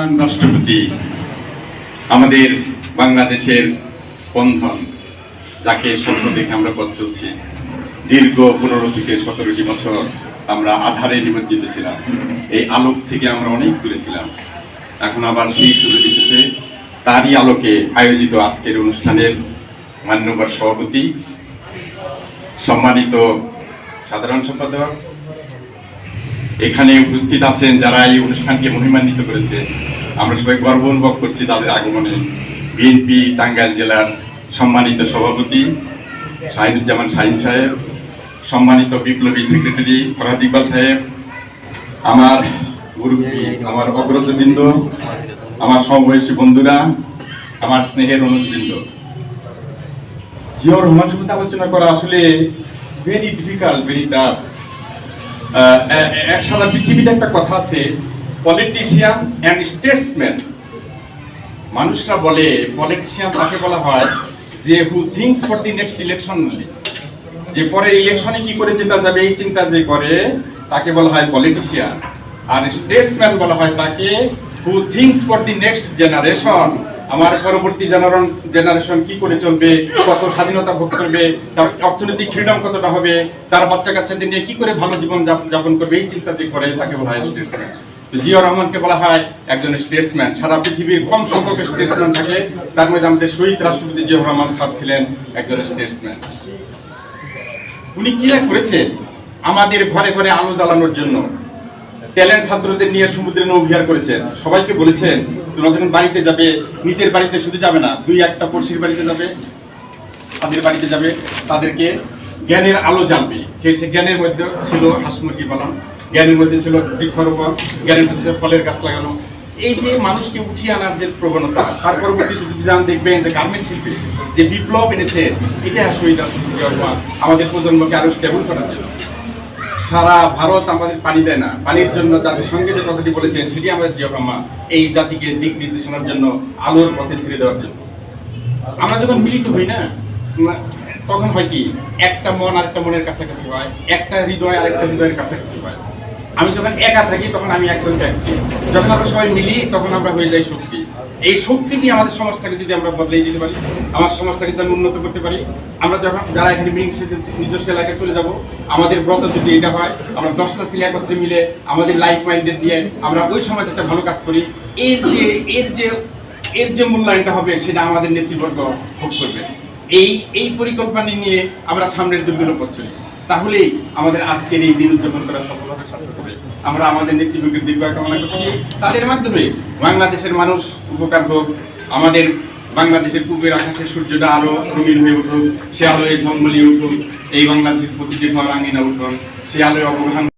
মহান রাষ্ট্রপতি, আমাদের বাংলাদেশের স্পন্দন, যাকে স্বপ্ন দেখে আমরা পথ চলছি। দীর্ঘ পনেরো থেকে সতেরোটি বছর আমরা আধারে নিমজ্জিত ছিলাম। এই আলোক থেকে আমরা অনেক দূরে ছিলাম। এখন আবার সেই সুযোগ এসেছে। তারই আলোকে আয়োজিত আজকের অনুষ্ঠানের মান্যবর সভাপতি, সম্মানিত সাধারণ সম্পাদক এখানে উপস্থিত আছেন যারা এই অনুষ্ঠানকে মহিমান্বিত করেছে। আমরা সবাই গর্ব অনুভব করছি তাদের আগমনে। বিএনপি টাঙ্গাইল জেলার সম্মানিত সভাপতি শাহিনুজ্জামান শাহিন সাহেব, সম্মানিত বিপ্লবী সেক্রেটারি ফরাদ ইকবাল সাহেব, আমার মুরব্বী, আমার অগ্রজবৃন্দ, আমার সমবয়সী বন্ধুরা, আমার স্নেহের অনুজবৃন্দ। জিয়র রহমান সম্বন্ধে আলোচনা করা আসলে ভেরি ডিফিকাল্ট ভেরি টাফ সারা পৃথিবীতে একটা কথা আছে পলিটিশিয়ান অ্যান্ড স্টেটসম্যান মানুষরা বলে পলিটিশিয়ান তাকে বলা হয় যে who thinks for the next election যে পরে ইলেকশনে কি করে জেতা যাবে, এই চিন্তা যে করে, তাকে বলা হয় পলিটিশিয়ান আর স্টেটসম্যান বলা হয় তাকে who thinks for the next generation আমার পরবর্তী জেনারেশন জেনারেশন কি করে চলবে? কত স্বাধীনতা ভোগ করবে? তার অর্থনৈতিক ফ্রিডম কতটা হবে? তার বাচ্চা কাচ্চাদের নিয়ে কি করে ভালো জীবন যাপন করবে? এই চিন্তা যে করে, তাকে বলা হয় স্টেটসম্যান তো জিয়া রহমানকে বলা হয় একজন স্টেটসম্যান সারা পৃথিবীর কম সংখ্যক স্টেটসম্যান থাকে। তার মধ্যে আমাদের শহীদ রাষ্ট্রপতি জিয়া রহমান সাহেব ছিলেন একজন স্টেটসম্যান উনি কি করেছেন আমাদের ঘরে ঘরে আলো জ্বালানোর জন্য। ট্যালেন্ট ছাত্রদের নিয়ে সমুদ্রে নৌবিহার করেছেন সবাইকে বলেছেন, তোমরা যখন বাড়িতে যাবে, নিজের বাড়িতে শুধু যাবে না, দুই একটা পড়শির বাড়িতে যাবে, তাদের বাড়িতে যাবে, তাদেরকে জ্ঞানের আলো জানবে। সেই জ্ঞানের মধ্যে ছিল হাঁস মুরগি পালন, জ্ঞানের মধ্যে ছিল বৃক্ষরোপণ, জ্ঞানের মধ্যে ছিল ফলের গাছ লাগানো। এই যে মানুষকে উঠিয়ে আনার যে প্রবণতা, তার পরবর্তীতে যদি যান, দেখবেন যে গার্মেন্ট শিল্পে যে বিপ্লব এনেছে, এটা শহীদ আমাদের প্রজন্মকে আরও স্টেবল করার জন্য। সারা ভারত আমাদের পানি দেয় না। পানির জন্য জাতির সঙ্গে যে কথাটি বলেছেন, সেটি আমাদের জিয়া রহমান এই জাতিকে দিক নির্দেশনার জন্য আলোর পথে ছেড়ে দেওয়ার জন্য। আমরা যখন মিলিত হই না তখন হয় কি, একটা মন আরেকটা মনের কাছাকাছি হয়, একটা হৃদয় আরেকটা হৃদয়ের কাছাকাছি হয়। আমি যখন একা থাকি, তখন আমি একদম ব্যক্তি যখন আমরা সবাই মিলি, তখন আমরা হয়ে যাই শক্তি। এই শক্তি দিয়ে আমাদের সমাজটাকে যদি আমরা বদলে দিতে পারি, আমার সমাজটাকে যদি আমরা উন্নত করতে পারি, আমরা যখন যারা এখানে মিটিং শেষে নিজস্ব এলাকায় চলে যাব, আমাদের ব্রত যদি এটা হয়, আমরা দশটা ছেলে একত্রে মিলে আমাদের লাইফ মাইন্ডেড নিয়ে আমরা ওই সমাজ একটা ভালো কাজ করি। এর যে এর যে এর যে মূল্যায়নটা হবে, সেটা আমাদের নেতৃবর্গ ভোগ করবে। এই এই পরিকল্পনা নিয়ে আমরা সামনের দিনগুলো পথ চলি। তাহলেই আমাদের আজকের এই দিন উদযাপন করা সফল হবে আমরা আমাদের নেতৃবৃন্দের দীর্ঘ কামনা করছি। তাদের মাধ্যমে বাংলাদেশের মানুষ উপকার হোক, আমাদের বাংলাদেশের পূর্বের আকাশের সূর্যটা আরও রঙিন হয়ে উঠুক, সে আলোয় ঝলমলিয়ে উঠুক, এই বাংলাদেশের প্রতিটি ঘর আঙিনা উঠুন সে আলোয় অবগাহন